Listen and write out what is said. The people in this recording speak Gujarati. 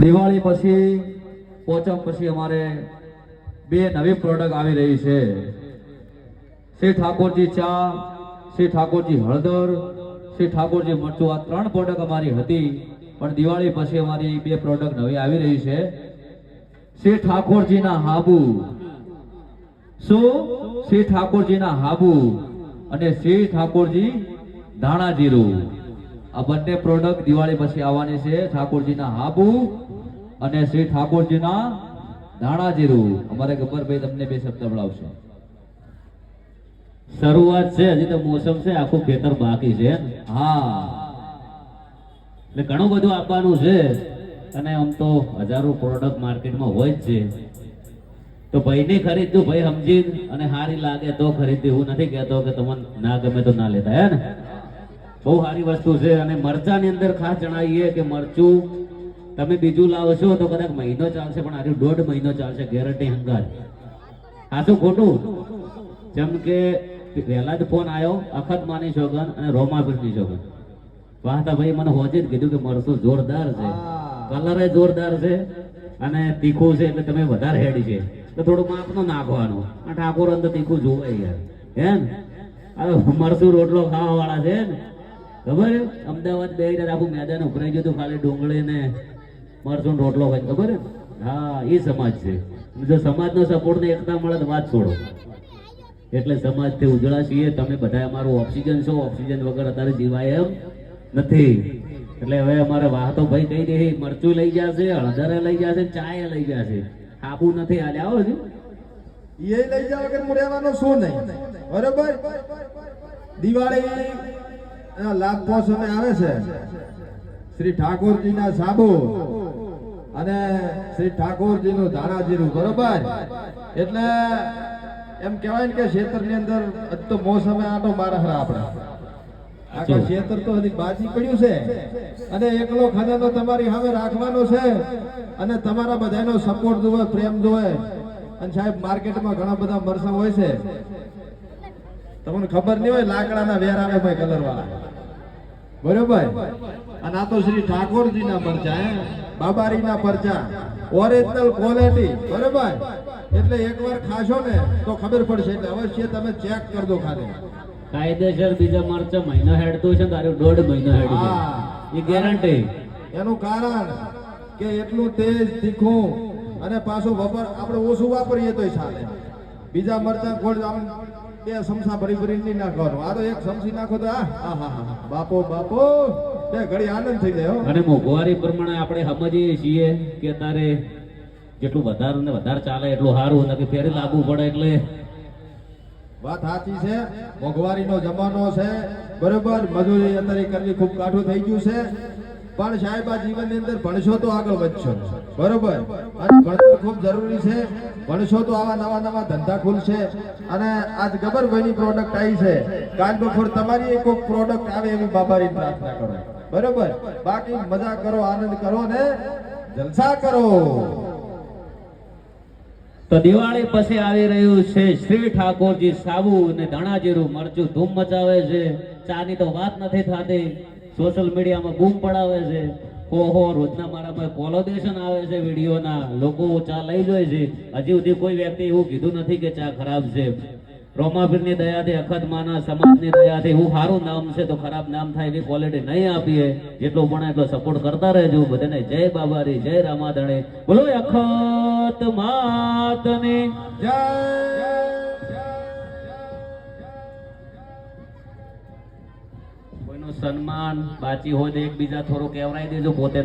દિવાળી પછી, પોચમ પછી અમારે બે નવી પ્રોડક્ટ આવી રહી છે. શ્રી ઠાકોરજી ચા, શ્રી ઠાકોરજી હળદર, શ્રી ઠાકોરજી મરચું, આ ત્રણ પ્રોડક્ટ અમારી હતી. પણ દિવાળી પછી અમારી બે પ્રોડક્ટ નવી આવી રહી છે. શ્રી ઠાકોરજીના હાબુ. શું? શ્રી ઠાકોરજીના હાબુ. અને શ્રી ઠાકોરજી ધાણા જીરું. આ બંને પ્રોડક્ટ દિવાળી પછી આવવાની છે. ઠાકોરજીના હાબુ અને શ્રી ઠાકોરજીના ધાણા જીરું. અમારે ગબ્બરભાઈ તમને બે શબ્દ સંભળાવશે શરૂઆત છે હજી તો મોસમ છે આખું ખેતર બાકી છે. હા. એટલે ઘણું બધું આપવાનું છે. અને આમ તો હજારો પ્રોડક્ટ માર્કેટમાં હોય જ છે. તો ભાઈને ખરીદજો ભાઈ સમજી અને સારી લાગે તો ખરીદી. હું નથી કહેતો કે તમને ના ગમે તો ના લેતા હે ને? બહુ સારી વસ્તુ છે અને મરચાની અંદર ખાસ જણાવીએ કે મરચું તમે બીજું લાવશો તો કદાચ મહિનો ચાલશે પણ આજે દોઢ મહિનો ચાલશે ગેરંટી હંગાર સાચું ખોટું? જેમ કે પહેલા જ ફોન આવ્યો અખત માની શોગન અને રોમાપીરની શોગન વાહતા ભાઈ મને હોજે જ કીધું કે મરચું જોરદાર છે. કલર જોરદાર છે અને તીખું છે એટલે તમે વધારે હેડી છે. તો થોડું માપનું નાખવાનું. આ ઠાકોર અંદર તીખું જોવાય યાર. હે ને? મરસું મરચું રોટલો ખાવા વાળા છે ને? ખબર? છે? અમદાવાદ બે હજાર આખું મેદાન ઉભરાઈ ગયું હતું. ખાલી ડુંગળી ને મરચું રોટલો ખાય ખબર? છે? હા, એ સમાજ છે. જો સમાજનો સપોર્ટ ને એકતા મળે તો વાત છોડો. એટલે સમાજથી ઉજળા છીએ. તમે બધા અમારું ઓક્સિજન છો. ઓક્સિજન વગર અત્યારે જીવાય એમ નથી. એટલે હવે અમારે વાહતો ભાઈ કહી દે મરચું લઈ જશે, હળદરે લઈ જશે, ચાય લઈ જશે. આબુ નથી, હાલે, આવો છું એ લઈ જાવ કે હું શું નહીં. બરોબર? દિવાળી લાભ સમય આવે છે. શ્રી ઠાકોરજીના સાબુ. અને શ્રી ઠાકોરજીનું ધાણાજીરું બરોબર? એટલે એમ કહેવાય ને કે ક્ષેત્રની અંદર હજ તો મોસમે આટો મારા ખરા આપણે. આખા ક્ષેત્ર તો હજી બાજી પડ્યું છે. અને એકલો ખજાનો તમારી સામે રાખવાનો છે. અને તમારા બધાનો સપોર્ટ જોવે પ્રેમ જોવે. અને સાહેબ માર્કેટમાં ઘણા બધા મરસા હોય છે. તમને ખબર નહીં હોય લાકડાના વેરાને ભાઈ કલર વાળા બરોબર? અને આ તો શ્રી ઠાકોરજીના પરચા હે? બાબારીના પરચા. ઓરિજિનલ ક્વોલિટી બરોબર? એટલે એકવાર ખાશો ને તો ખબર પડશે એટલે અવશ્ય તમે ચેક કરજો ખાલી. કાયદેસર બીજા મરચા મહિનો હેડતું છે તારું દોઢ મહિનો હેડું છે. એ ગેરંટી એનું કારણ કે એટલું તેજ તીખું અને પાછું વપર આપણે ઓછું વાપરીએ તોય ચાલે. બીજા મરચા ગોળ આમ બે સમસા ભરી ભરી નહીં નાખવાનું. આ તો એક સમસી નાખો તો આ હા હા હા. બાપો બાપો. બે ઘડી આનંદ થઈ જાય હો. અને મોંઘવારી પ્રમાણે આપણે સમજીએ છીએ કે તારે જેટલું વધારે ને વધારે ચાલે એટલું સારું નથી ફેરી લાગવું પડે એટલે. વાત સાચી છે. મોંઘવારીનો જમાનો છે. બરોબર મજૂરી અત્યારે કરવી ખૂબ કાઠું થઈ ગયું છે. પણ સાહેબ, આ જીવનની અંદર ભણશો તો આગળ વધશો. બરોબર? અને ભણતર ખૂબ જરૂરી છે. ભણશો તો આવા નવા નવા ધંધા ખુલશે. અને આજ ગબરભાઈની પ્રોડક્ટ આવી છે? કાલ બપોર તમારી કોઈક પ્રોડક્ટ આવે એવી બાબારી પ્રાર્થના કરો. બરોબર? બાકી મજા કરો, આનંદ કરો ને જલસા કરો. તો દિવાળી પછી આવી રહ્યું છે. શ્રી ઠાકોરજી સાબુ અને ધણાજીરું મરચું ધૂમ મચાવે છે. ચાની તો વાત નથી થતી. સોશિયલ મીડિયામાં બૂમ પડાવે છે. ઓહો, રોજના મારા પર કોલોદેશન આવે છે વિડીયોના. લોકો ચા લઈ જાય છે. હજી સુધી કોઈ વ્યક્તિ એવું કીધું નથી કે ચા ખરાબ છે. રોમાભીરની દયાથી અખત માના સમાજની દયાથી હું સારું નામ છે તો ખરાબ નામ થાય એવી ક્વોલિટી નહીં આપીએ. જેટલો પણ એટલો સપોર્ટ કરતા રહેજો. બધાને જય બાબારી, જય રામાધણે. બોલો અખત માતને જય. સન્માન બાચી હોય તો એકબીજા થોડો કહેવરાઈ દેજો પોતે